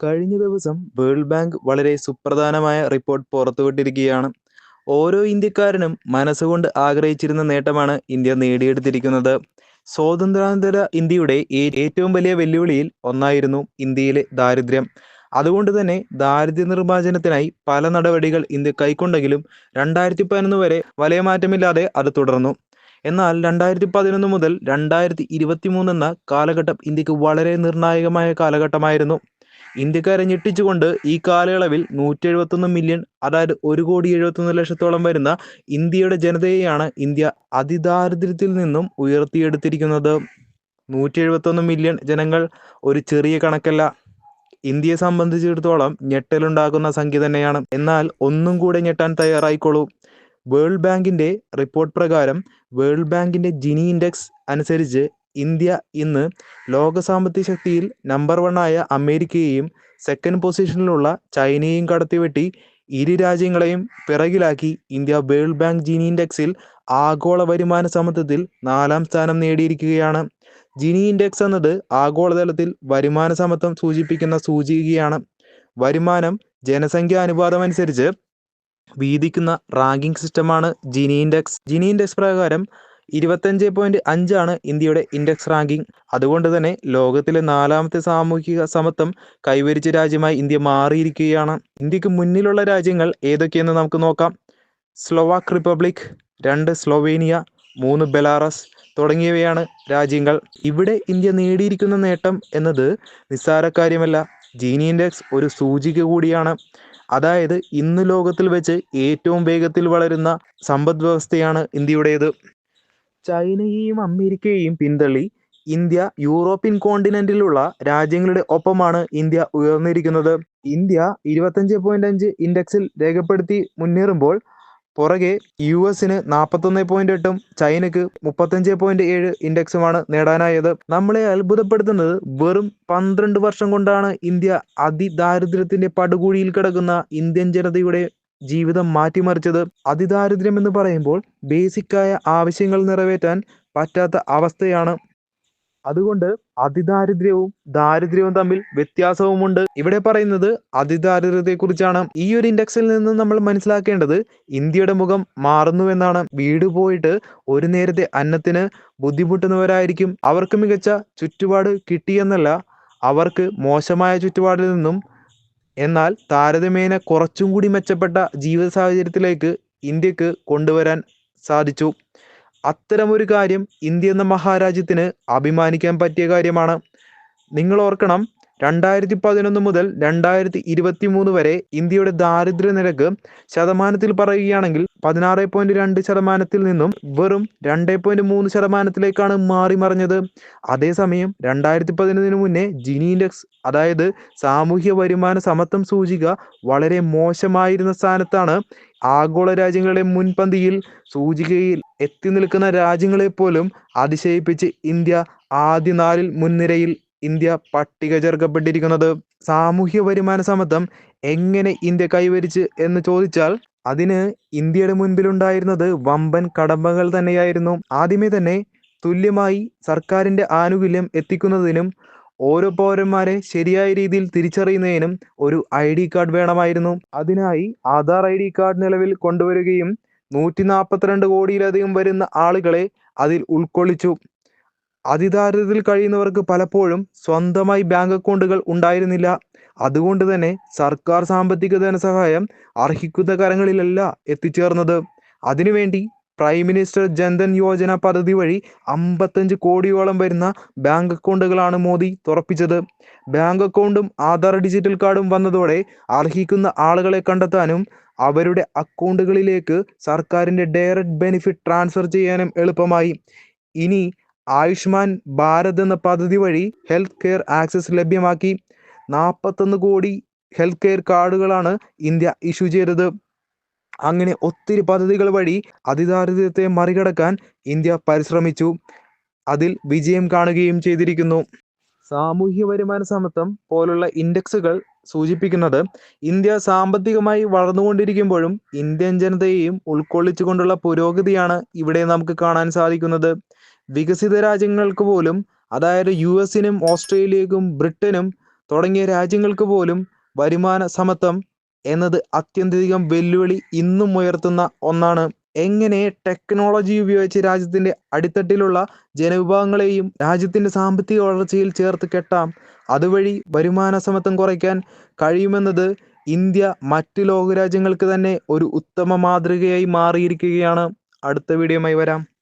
കഴിഞ്ഞ ദിവസം world bank വളരെ സുപ്രധാനമായ റിപ്പോർട്ട് പുറത്തുവിട്ടിരിക്കുകയാണ്. ഓരോ ഇന്ത്യക്കാരനും മനസ്സുകൊണ്ട് ആഗ്രഹിച്ചിരുന്ന നേട്ടമാണ് ഇന്ത്യ നേടിയെടുത്തിരിക്കുന്നത്. സ്വാതന്ത്ര്യാനന്തര ഇന്ത്യയുടെ ഏറ്റവും വലിയ വെല്ലുവിളിയിൽ ഒന്നായിരുന്നു ഇന്ത്യയിലെ ദാരിദ്ര്യം. അതുകൊണ്ട് തന്നെ ദാരിദ്ര്യ നിർമ്മാർജനത്തിനായി പല നടപടികൾ ഇന്ത്യ കൈക്കൊണ്ടെങ്കിലും രണ്ടായിരത്തി പതിനൊന്ന് വരെ വലിയ മാറ്റമില്ലാതെ അത് തുടർന്നു. എന്നാൽ രണ്ടായിരത്തി പതിനൊന്ന് മുതൽ രണ്ടായിരത്തി ഇരുപത്തി മൂന്ന് എന്ന കാലഘട്ടം ഇന്ത്യയ്ക്ക് വളരെ നിർണായകമായ കാലഘട്ടമായിരുന്നു. ഇന്ത്യക്കാരെ ഞെട്ടിച്ചുകൊണ്ട് ഈ കാലയളവിൽ നൂറ്റി എഴുപത്തൊന്ന് മില്യൺ അതായത് ഒരു കോടി എഴുപത്തൊന്ന് ലക്ഷത്തോളം വരുന്ന ഇന്ത്യയുടെ ജനതയെയാണ് ഇന്ത്യ അതിദാരിദ്ര്യത്തിൽ നിന്നും ഉയർത്തിയെടുത്തിരിക്കുന്നത്. നൂറ്റി എഴുപത്തൊന്ന് മില്യൺ ജനങ്ങൾ ഒരു ചെറിയ കണക്കല്ല. ഇന്ത്യയെ സംബന്ധിച്ചിടത്തോളം ഞെട്ടലുണ്ടാകുന്ന സംഖ്യ തന്നെയാണ്. എന്നാൽ ഒന്നും കൂടെ ഞെട്ടാൻ തയ്യാറായിക്കോളൂ. വേൾഡ് ബാങ്കിന്റെ റിപ്പോർട്ട് പ്രകാരം വേൾഡ് ബാങ്കിന്റെ ജിനി ഇൻഡെക്സ് അനുസരിച്ച് ഇന്ത്യ ഇന്ന് ലോക സാമ്പത്തിക ശക്തിയിൽ നമ്പർ ആയ അമേരിക്കയെയും സെക്കൻഡ് പൊസിഷനിലുള്ള ചൈനയെയും കടത്തിവെട്ടി ഇരു രാജ്യങ്ങളെയും പിറകിലാക്കി ഇന്ത്യ വേൾഡ് ബാങ്ക് ജിനി ഇൻഡെക്സിൽ ആഗോള വരുമാന സമത്വത്തിൽ നാലാം സ്ഥാനം നേടിയിരിക്കുകയാണ്. ജിനി ഇൻഡെക്സ് എന്നത് ആഗോളതലത്തിൽ വരുമാന സമത്വം സൂചിപ്പിക്കുന്ന സൂചികയാണ്. വരുമാനം ജനസംഖ്യ അനുപാതമനുസരിച്ച് വീതിക്കുന്ന റാങ്കിംഗ് സിസ്റ്റമാണ് ജിനി ഇൻഡെക്സ് ജിനി ഇൻഡെക്സ് പ്രകാരം ഇരുപത്തഞ്ച് പോയിന്റ് അഞ്ചാണ് ഇന്ത്യയുടെ ഇൻഡെക്സ് റാങ്കിംഗ് അതുകൊണ്ട് തന്നെ ലോകത്തിലെ നാലാമത്തെ സാമൂഹിക സമത്വം കൈവരിച്ച രാജ്യമായി ഇന്ത്യ മാറിയിരിക്കുകയാണ്. ഇന്ത്യയ്ക്ക് മുന്നിലുള്ള രാജ്യങ്ങൾ ഏതൊക്കെയെന്ന് നമുക്ക് നോക്കാം. സ്ലോവാക് റിപ്പബ്ലിക് രണ്ട് സ്ലോവേനിയ മൂന്ന് ബെലാറസ് തുടങ്ങിയവയാണ് രാജ്യങ്ങൾ. ഇവിടെ ഇന്ത്യ നേടിയിരിക്കുന്ന നേട്ടം എന്നത് നിസ്സാര കാര്യമല്ല. ജീനി ഇൻഡെക്സ് ഒരു സൂചിക കൂടിയാണ്. അതായത് ഇന്ന് ലോകത്തിൽ വെച്ച് ഏറ്റവും വേഗത്തിൽ വളരുന്ന സമ്പദ് വ്യവസ്ഥയാണ് ഇന്ത്യയുടേത്. ചൈനയെയും അമേരിക്കയെയും പിന്തള്ളി ഇന്ത്യ യൂറോപ്യൻ കോണ്ടിനെന്റിലുള്ള രാജ്യങ്ങളുടെ ഒപ്പമാണ് ഇന്ത്യ ഉയർന്നിരിക്കുന്നത്. ഇന്ത്യ ഇരുപത്തഞ്ച് പോയിന്റ് അഞ്ച് ഇൻഡെക്സിൽ രേഖപ്പെടുത്തി മുന്നേറുമ്പോൾ പുറകെ യു എസിന് നാൽപ്പത്തൊന്ന് പോയിന്റ് എട്ടും ചൈനക്ക് മുപ്പത്തഞ്ച് പോയിന്റ് ഏഴ് ഇൻഡെക്സുമാണ് നേടാനായത്. നമ്മളെ അത്ഭുതപ്പെടുത്തുന്നത് വെറും പന്ത്രണ്ട് വർഷം കൊണ്ടാണ് ഇന്ത്യ അതിദാരിദ്ര്യത്തിന്റെ പടുകൂഴിയിൽ കിടക്കുന്ന ഇന്ത്യൻ ജനതയുടെ ജീവിതം മാറ്റിമറിച്ചത് അതിദാരിദ്ര്യം എന്ന് പറയുമ്പോൾ ബേസിക്കായ ആവശ്യങ്ങൾ നിറവേറ്റാൻ പറ്റാത്ത അവസ്ഥയാണ്. അതുകൊണ്ട് അതിദാരിദ്ര്യവും ദാരിദ്ര്യവും തമ്മിൽ വ്യത്യാസവുമുണ്ട്. ഇവിടെ പറയുന്നത് അതിദാരിദ്ര്യത്തെക്കുറിച്ചാണ്. ഈ ഒരു ഇൻഡെക്സിൽ നിന്ന് നമ്മൾ മനസ്സിലാക്കേണ്ടത് ഇന്ത്യയുടെ മുഖം മാറുന്നുവെന്നാണ് വീട് പോയിട്ട് ഒരു നേരത്തെ അന്നത്തിന് ബുദ്ധിമുട്ടുന്നവരായിരിക്കും. അവർക്ക് മികച്ച ചുറ്റുപാട് കിട്ടിയെന്നല്ല അവർക്ക് മോശമായ ചുറ്റുപാടിൽ നിന്നും എന്നാൽ താരതമ്യേന കുറച്ചും കൂടി മെച്ചപ്പെട്ട ജീവിത സാഹചര്യത്തിലേക്ക് ഇന്ത്യയ്ക്ക് കൊണ്ടുവരാൻ സാധിച്ചു. അത്തരമൊരു കാര്യം ഇന്ത്യ എന്ന മഹാരാജ്യത്തിന് അഭിമാനിക്കാൻ പറ്റിയ കാര്യമാണ്. നിങ്ങൾ ഓർക്കണം രണ്ടായിരത്തി പതിനൊന്ന് മുതൽ രണ്ടായിരത്തി ഇരുപത്തി മൂന്ന് വരെ ഇന്ത്യയുടെ ദാരിദ്ര്യ നിരക്ക് ശതമാനത്തിൽ പറയുകയാണെങ്കിൽ പതിനാറ് പോയിന്റ് രണ്ട് ശതമാനത്തിൽ നിന്നും വെറും രണ്ട് പോയിന്റ് മൂന്ന് ശതമാനത്തിലേക്കാണ് മാറി മറിഞ്ഞത് അതേസമയം രണ്ടായിരത്തി പതിനൊന്നിന് മുന്നേ ജിനി ഇൻഡെക്സ് അതായത് സാമൂഹ്യ വരുമാന സമത്വം സൂചിക വളരെ മോശമായിരുന്ന സ്ഥാനത്താണ് ആഗോള രാജ്യങ്ങളുടെ മുൻപന്തിയിൽ സൂചികയിൽ എത്തി നിൽക്കുന്ന രാജ്യങ്ങളെ പോലും അതിശയിപ്പിച്ച് ഇന്ത്യ ആദ്യ നാലിൽ മുൻനിരയിൽ ഇന്ത്യ പട്ടിക ചേർക്കപ്പെട്ടിരിക്കുന്നത് സാമൂഹ്യ വരുമാന സമത്വം എങ്ങനെ ഇന്ത്യ കൈവരിച്ച് എന്ന് ചോദിച്ചാൽ അതിന് ഇന്ത്യയുടെ മുൻപിലുണ്ടായിരുന്നത് വമ്പൻ കടമ്പകൾ തന്നെയായിരുന്നു. ആദ്യമേ തന്നെ തുല്യമായി സർക്കാരിന്റെ ആനുകൂല്യം എത്തിക്കുന്നതിനും ഓരോ പൗരന്മാരെ ശരിയായ രീതിയിൽ തിരിച്ചറിയുന്നതിനും ഒരു ഐ ഡി കാർഡ് വേണമായിരുന്നു. അതിനായി ആധാർ ഐ ഡി കാർഡ് നിലവിൽ കൊണ്ടുവരികയും നൂറ്റി നാൽപ്പത്തിരണ്ട് കോടിയിലധികം വരുന്ന ആളുകളെ അതിൽ ഉൾക്കൊള്ളിച്ചു. അതിദാരിദ്ര്യത്തിൽ കഴിയുന്നവർക്ക് പലപ്പോഴും സ്വന്തമായി ബാങ്ക് അക്കൗണ്ടുകൾ ഉണ്ടായിരുന്നില്ല. അതുകൊണ്ട് തന്നെ സർക്കാർ സാമ്പത്തിക ധനസഹായം അർഹിക്കുന്ന കരങ്ങളിലല്ല എത്തിച്ചേർന്നത്. അതിനുവേണ്ടി പ്രൈം മിനിസ്റ്റർ ജൻധൻ യോജന പദ്ധതി വഴി അമ്പത്തഞ്ച് കോടിയോളം വരുന്ന ബാങ്ക് അക്കൗണ്ടുകളാണ് മോദി തുറപ്പിച്ചത്. ബാങ്ക് അക്കൗണ്ടും ആധാർ ഡിജിറ്റൽ കാർഡും വന്നതോടെ അർഹിക്കുന്ന ആളുകളെ കണ്ടെത്താനും അവരുടെ അക്കൗണ്ടുകളിലേക്ക് സർക്കാരിന്റെ ഡയറക്റ്റ് ബെനിഫിറ്റ് ട്രാൻസ്ഫർ ചെയ്യാനും എളുപ്പമായി. ഇനി ആയുഷ്മാൻ ഭാരത് എന്ന പദ്ധതി വഴി ഹെൽത്ത് കെയർ ആക്സസ് ലഭ്യമാക്കി നാൽപ്പത്തൊന്ന് കോടി ഹെൽത്ത് കെയർ കാർഡുകളാണ് ഇന്ത്യ ഇഷ്യൂ ചെയ്തത്. അങ്ങനെ ഒത്തിരി പദ്ധതികൾ വഴി അതിദാരിദ്ര്യത്തെ മറികടക്കാൻ ഇന്ത്യ പരിശ്രമിച്ചു. അതിൽ വിജയം കാണുകയും ചെയ്തിരിക്കുന്നു. സാമൂഹ്യ വരുമാന സമത്വം പോലുള്ള ഇൻഡെക്സുകൾ സൂചിപ്പിക്കുന്നത് ഇന്ത്യ സാമ്പത്തികമായി വളർന്നുകൊണ്ടിരിക്കുമ്പോഴും ഇന്ത്യൻ ജനതയെയും ഉൾക്കൊള്ളിച്ചുകൊണ്ടുള്ള പുരോഗതിയാണ് ഇവിടെ നമുക്ക് കാണാൻ സാധിക്കുന്നത്. വികസിത രാജ്യങ്ങൾക്ക് പോലും അതായത് യു എസിനും ഓസ്ട്രേലിയക്കും ബ്രിട്ടനും തുടങ്ങിയ രാജ്യങ്ങൾക്ക് പോലും വരുമാന സമത്വം എന്നത് അത്യന്തികം വെല്ലുവിളി ഇന്നും ഉയർത്തുന്ന ഒന്നാണ്. എങ്ങനെ ടെക്നോളജി ഉപയോഗിച്ച് രാജ്യത്തിന്റെ അടിത്തട്ടിലുള്ള ജനവിഭാഗങ്ങളെയും രാജ്യത്തിന്റെ സാമ്പത്തിക വളർച്ചയിൽ ചേർത്ത് കെട്ടാം അതുവഴി വരുമാന സമത്വം കുറയ്ക്കാൻ കഴിയുമെന്നത് ഇന്ത്യ മറ്റ് ലോകരാജ്യങ്ങൾക്ക് തന്നെ ഒരു ഉത്തമ മാതൃകയായി മാറിയിരിക്കുകയാണ്. അടുത്ത വീഡിയോയുമായി വരാം.